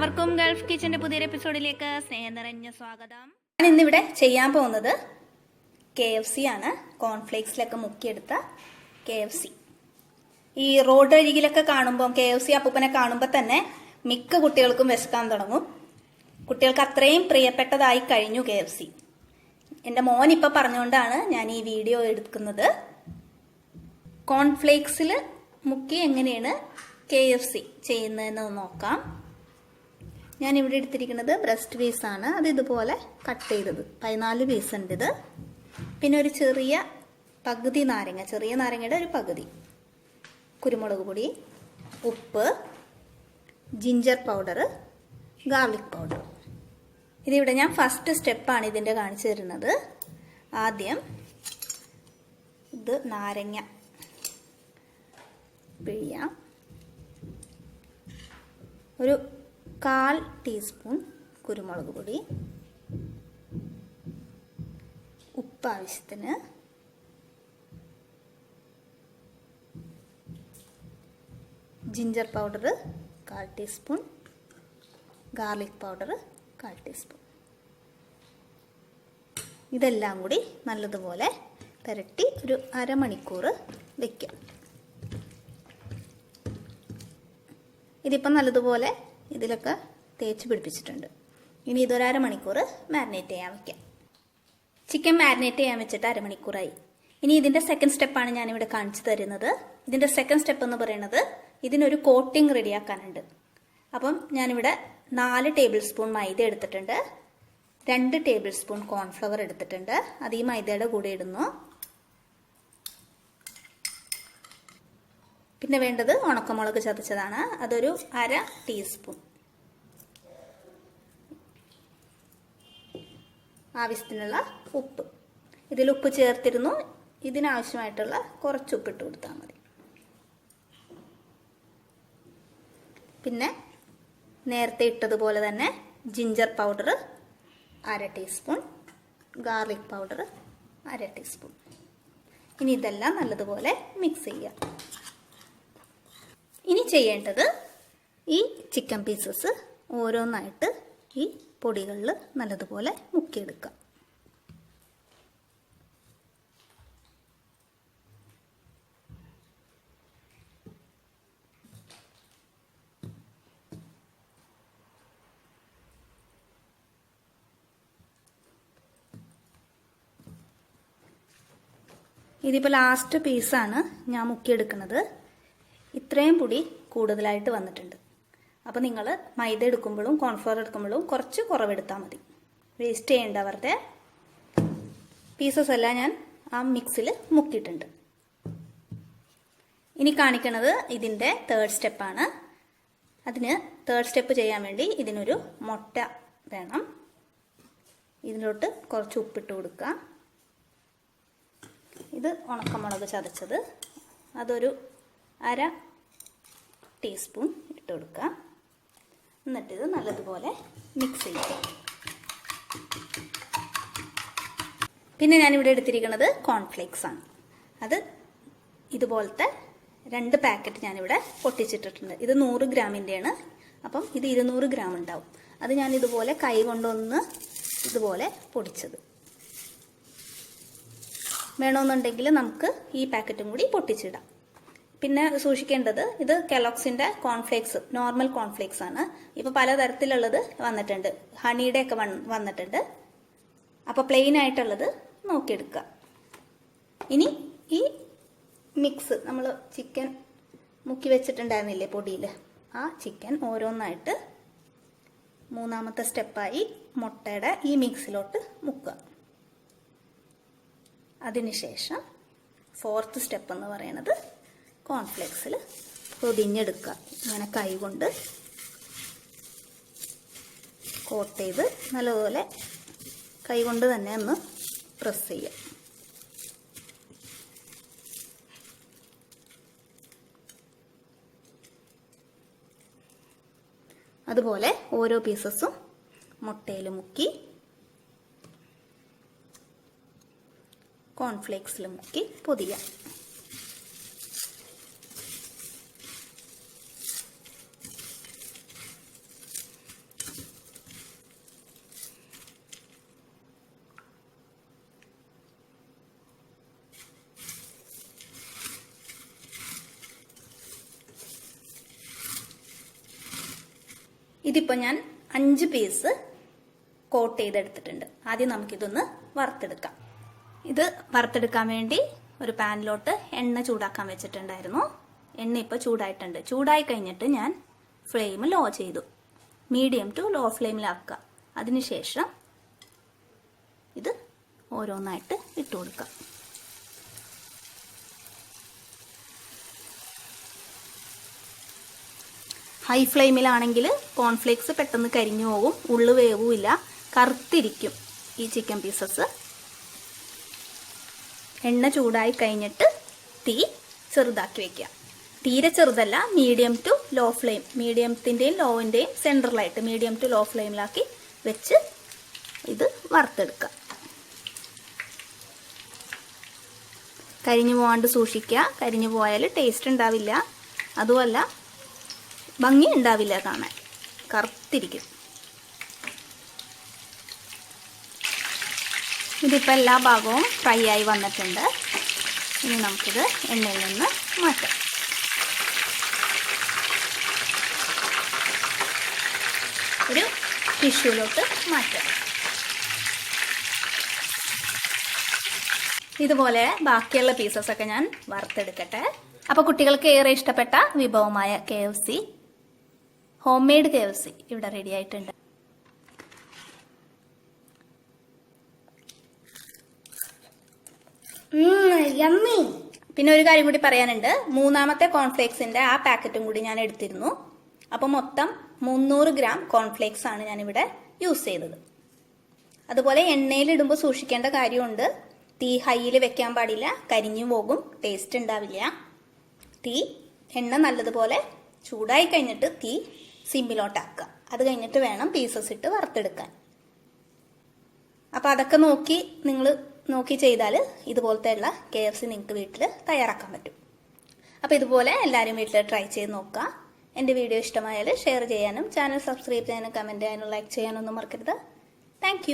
എല്ലാവർക്കും ഗൾഫ് കിച്ചന്റെ പുതിയൊരു എപ്പിസോഡിലേക്ക് സ്നേഹം നിറഞ്ഞ സ്വാഗതം. ഞാൻ ഇന്നിവിടെ ചെയ്യാൻ പോകുന്നത് കെ എഫ് സി ആണ്. കോൺഫ്ലേക്സിലൊക്കെ മുക്കിയെടുത്ത കെ എഫ് സി ഈ റോഡ് അരികിലൊക്കെ കാണുമ്പോൾ കെ എഫ് സി അപ്പൂപ്പനെ കാണുമ്പോൾ തന്നെ മിക്ക കുട്ടികൾക്കും വിശക്കാൻ തുടങ്ങും. കുട്ടികൾക്ക് അത്രയും പ്രിയപ്പെട്ടതായി കഴിഞ്ഞു കെ എഫ് സി എന്റെ മോൻ ഇപ്പം പറഞ്ഞുകൊണ്ടാണ് ഞാൻ ഈ വീഡിയോ എടുക്കുന്നത്. കോൺഫ്ലേക്സിൽ മുക്കി എങ്ങനെയാണ് കെ എഫ് സി ചെയ്യുന്നതെന്ന് നോക്കാം. ഞാൻ ഇവിടെ എടുത്തിരിക്കുന്നത് ബ്രസ്റ്റ് പീസ് ആണ്. അത് ഇതുപോലെ കട്ട് ചെയ്തത്. പതിനാല് പീസ് ഉണ്ട് ഇത്. പിന്നെ ഒരു ചെറിയ പകുതി നാരങ്ങ ചെറിയ നാരങ്ങയുടെ ഒരു പകുതി. കുരുമുളക് പൊടി ഉപ്പ് ജിഞ്ചർ പൗഡർ ഗാർലിക് പൗഡർ ഇതിവിടെ ഞാൻ ഫസ്റ്റ് സ്റ്റെപ്പാണ് ഇതിന്റെ കാണിച്ചു തരുന്നത്. ആദ്യം ഇത് നാരങ്ങ പിഴിയാം. ഒരു കാൽ ടീസ്പൂൺ കുരുമുളക് പൊടി. ഉപ്പ് ആവശ്യത്തിന്. ജിഞ്ചർ പൗഡർ കാൽ ടീസ്പൂൺ. ഗാർലിക് പൗഡർ കാൽ ടീസ്പൂൺ. ഇതെല്ലാം കൂടി നല്ലതുപോലെ പുരട്ടി ഒരു അരമണിക്കൂർ വയ്ക്കാം ഇതിപ്പം നല്ലതുപോലെ ഇതിലൊക്കെ തേച്ച് പിടിപ്പിച്ചിട്ടുണ്ട്. ഇനി ഇതൊരര മണിക്കൂർ മാരിനേറ്റ് ചെയ്യാൻ വയ്ക്കാം ചിക്കൻ മാരിനേറ്റ് ചെയ്യാൻ വെച്ചിട്ട് അരമണിക്കൂറായി. ഇനി ഇതിന്റെ സെക്കൻഡ് സ്റ്റെപ്പാണ് ഞാനിവിടെ കാണിച്ചു തരുന്നത്. ഇതിന്റെ സെക്കൻഡ് സ്റ്റെപ്പ് എന്ന് പറയുന്നത് ഇതിനൊരു കോട്ടിംഗ് റെഡിയാക്കാനുണ്ട് അപ്പം ഞാനിവിടെ നാല് ടേബിൾ സ്പൂൺ മൈദ എടുത്തിട്ടുണ്ട്. രണ്ട് ടേബിൾ സ്പൂൺ കോൺഫ്ലവർ എടുത്തിട്ടുണ്ട്. അത് ഈ മൈദയുടെ കൂടെ ഇടുന്നു. പിന്നെ വേണ്ടത് ഉണക്കമുളക് ചതച്ചതാണ്. അതൊരു അര ടീസ്പൂൺ ആവശ്യത്തിനുള്ള ഉപ്പ്. ഇതിൽ ഉപ്പ് ചേർത്തിരുന്നു. ഇതിനാവശ്യമായിട്ടുള്ള കുറച്ച് ഉപ്പിട്ട് കൊടുത്താൽ മതി. പിന്നെ നേരത്തെ ഇട്ടതുപോലെ തന്നെ ജിഞ്ചർ പൗഡർ അര ടീസ്പൂൺ ഗാർലിക് പൗഡർ അര ടീസ്പൂൺ ഇനി ഇതെല്ലാം നല്ലതുപോലെ മിക്സ് ചെയ്യുക. ഇനി ചെയ്യേണ്ടത് ഈ ചിക്കൻ പീസസ് ഓരോന്നായിട്ട് ഈ പൊടികളിൽ നല്ലതുപോലെ മുക്കിയെടുക്കുക ഇതിപ്പോൾ ലാസ്റ്റ് പീസാണ് ഞാൻ മുക്കിയെടുക്കുന്നത്. ഇത്രയും പൊടി കൂടുതലായിട്ട് വന്നിട്ടുണ്ട്. അപ്പോൾ നിങ്ങൾ മൈദ എടുക്കുമ്പോഴും കോൺഫ്ലവർ എടുക്കുമ്പോഴും കുറച്ച് കുറവെടുത്താൽ മതി. വേസ്റ്റ് ചെയ്യേണ്ട അവരുടെ പീസസ് എല്ലാം ഞാൻ ആ മിക്സിൽ മുക്കിയിട്ടുണ്ട്. ഇനി കാണിക്കുന്നത് ഇതിന്റെ തേർഡ് സ്റ്റെപ്പാണ് അതിന് തേർഡ് സ്റ്റെപ്പ് ചെയ്യാൻ വേണ്ടി ഇതിനൊരു മുട്ട വേണം. ഇതിലോട്ട് കുറച്ച് ഉപ്പിട്ട് കൊടുക്കുക. ഇത് ഉണക്കമുളക് ചതച്ചത്. അതൊരു അര ടീസ്പൂൺ ഇട്ട് കൊടുക്കുക. എന്നിട്ട് ഇത് നല്ലതുപോലെ മിക്സ് ചെയ്യുക പിന്നെ ഞാനിവിടെ എടുത്തിരിക്കുന്നത് കോൺഫ്ലേക്സ് ആണ്. അത് ഇതുപോലത്തെ രണ്ട് പാക്കറ്റ് ഞാനിവിടെ പൊട്ടിച്ചിട്ടിട്ടുണ്ട്. ഇത് നൂറ് ഗ്രാമിന്റെയാണ് അപ്പം ഇത് ഇരുന്നൂറ് ഗ്രാം ഉണ്ടാവും. അത് ഞാൻ ഇതുപോലെ കൈ കൊണ്ടൊന്ന് ഇതുപോലെ പൊടിച്ചത്. വേണമെന്നുണ്ടെങ്കിൽ നമുക്ക് ഈ പാക്കറ്റും കൂടി പൊട്ടിച്ചിടാം. പിന്നെ സൂക്ഷിക്കേണ്ടത് ഇത് കെലോക്സിന്റെ കോൺഫ്ലേക്സ് നോർമൽ കോൺഫ്ലേക്സ് ആണ്. ഇപ്പൊ പലതരത്തിലുള്ളത് വന്നിട്ടുണ്ട്. ഹണിയുടെ ഒക്കെ വന്നിട്ടുണ്ട്. അപ്പൊ പ്ലെയിൻ ആയിട്ടുള്ളത് നോക്കിയെടുക്കുക. ഇനി ഈ മിക്സ് നമ്മൾ ചിക്കൻ മുക്കി വെച്ചിട്ടുണ്ടായിരുന്നില്ലേ പൊടിയിൽ ആ ചിക്കൻ ഓരോന്നായിട്ട് മൂന്നാമത്തെ സ്റ്റെപ്പായി മുട്ടയുടെ ഈ മിക്സിലോട്ട് മുക്കുക. അതിനുശേഷം ഫോർത്ത് സ്റ്റെപ്പ് എന്ന് പറയുന്നത് കോൺഫ്ലെക്സിൽ പൊതിഞ്ഞെടുക്കുക. ഇങ്ങനെ കൈകൊണ്ട് കോട്ട് ചെയ്ത് നല്ലപോലെ കൈകൊണ്ട് തന്നെ ഒന്ന് പ്രസ് ചെയ്യുക അതുപോലെ ഓരോ പീസസും മുട്ടയിൽ മുക്കി കോൺഫ്ലേക്സിൽ മുക്കി പൊതിയാം. ഇതിപ്പോൾ ഞാൻ അഞ്ച് പീസ് കോട്ട് ചെയ്തെടുത്തിട്ടുണ്ട്. ആദ്യം നമുക്കിതൊന്ന് വറുത്തെടുക്കാം. ഇത് വറുത്തെടുക്കാൻ വേണ്ടി ഒരു പാനിലോട്ട് എണ്ണ ചൂടാക്കാൻ വെച്ചിട്ടുണ്ടായിരുന്നു. എണ്ണ ഇപ്പോൾ ചൂടായിട്ടുണ്ട്. ചൂടായി കഴിഞ്ഞിട്ട് ഞാൻ ഫ്ലെയിം ലോ ചെയ്തു. മീഡിയം ടു ലോ ഫ്ലെയിമിലാക്കുക. അതിനുശേഷം ഇത് ഓരോന്നായിട്ട് ഇട്ട് കൊടുക്കാം. ഹൈ ഫ്ലെയിമിലാണെങ്കിൽ കോൺഫ്ലേക്സ് പെട്ടെന്ന് കരിഞ്ഞു പോകും ഉള്ളു വേവുമില്ല കറുത്തിരിക്കും ഈ ചിക്കൻ പീസസ് എണ്ണ ചൂടായി കഴിഞ്ഞിട്ട് തീ ചെറുതാക്കി വെക്കുക. തീരെ ചെറുതല്ല മീഡിയം ടു ലോ ഫ്ലെയിം മീഡിയത്തിന്റെയും ലോവിന്റെയും സെൻട്രലായിട്ട് മീഡിയം ടു ലോ ഫ്ലെയിമിലാക്കി വെച്ച് ഇത് വറുത്തെടുക്കുക. കരിഞ്ഞു പോകാണ്ട് സൂക്ഷിക്കുക. കരിഞ്ഞു പോയാൽ ടേസ്റ്റ് ഉണ്ടാവില്ല. അതുമല്ല ഭംഗി ഉണ്ടാവില്ല കാണാൻ. കറുത്തിരിക്കും. ഇതിപ്പോൾ എല്ലാ ഭാഗവും ഫ്രൈ ആയി വന്നിട്ടുണ്ട്. ഇനി നമുക്കിത് എണ്ണയിൽ നിന്ന് മാറ്റാം. ഒരു ടിഷ്യൂലോട്ട് മാറ്റാം. ഇതുപോലെ ബാക്കിയുള്ള പീസസ് ഒക്കെ ഞാൻ വറുത്തെടുക്കട്ടെ. അപ്പോൾ കുട്ടികൾക്ക് ഏറെ ഇഷ്ടപ്പെട്ട വിഭവമായ K F C home made K F C ഇവിടെ റെഡി ആയിട്ടുണ്ട് പിന്നെ ഒരു കാര്യം കൂടി പറയാനുണ്ട്. മൂന്നാമത്തെ കോൺഫ്ലേക്സിന്റെ ആ പാക്കറ്റും കൂടി ഞാൻ എടുത്തിരുന്നു. അപ്പോൾ മൊത്തം മുന്നൂറ് ഗ്രാം കോൺഫ്ലേക്സ് ആണ് ഞാനിവിടെ യൂസ് ചെയ്തത്. അതുപോലെ എണ്ണയിൽ ഇടുമ്പോൾ സൂക്ഷിക്കേണ്ട കാര്യമുണ്ട്. തീ ഹൈയിൽ വെക്കാൻ പാടില്ല. കരിഞ്ഞു പോകും. ടേസ്റ്റ് ഉണ്ടാവില്ല. തീ എണ്ണ നല്ലതുപോലെ ചൂടായി കഴിഞ്ഞിട്ട് തീ സിമ്മിലോട്ടാക്കുക. അത് കഴിഞ്ഞിട്ട് വേണം പീസസ് ഇട്ട് വറുത്തെടുക്കാൻ. അപ്പോൾ അതൊക്കെ നോക്കി നിങ്ങൾ നോക്കി ചെയ്താൽ ഇതുപോലത്തെ ഉള്ള കെ എഫ് സി നിങ്ങൾക്ക് വീട്ടിൽ തയ്യാറാക്കാൻ പറ്റും. അപ്പോൾ ഇതുപോലെ എല്ലാവരും വീട്ടിൽ ട്രൈ ചെയ്ത് നോക്കുക. എന്റെ വീഡിയോ ഇഷ്ടമായാൽ ഷെയർ ചെയ്യാനും ചാനൽ സബ്സ്ക്രൈബ് ചെയ്യാനും കമന്റ് ചെയ്യാനും ലൈക്ക് ചെയ്യാനൊന്നും മറക്കരുത്. താങ്ക്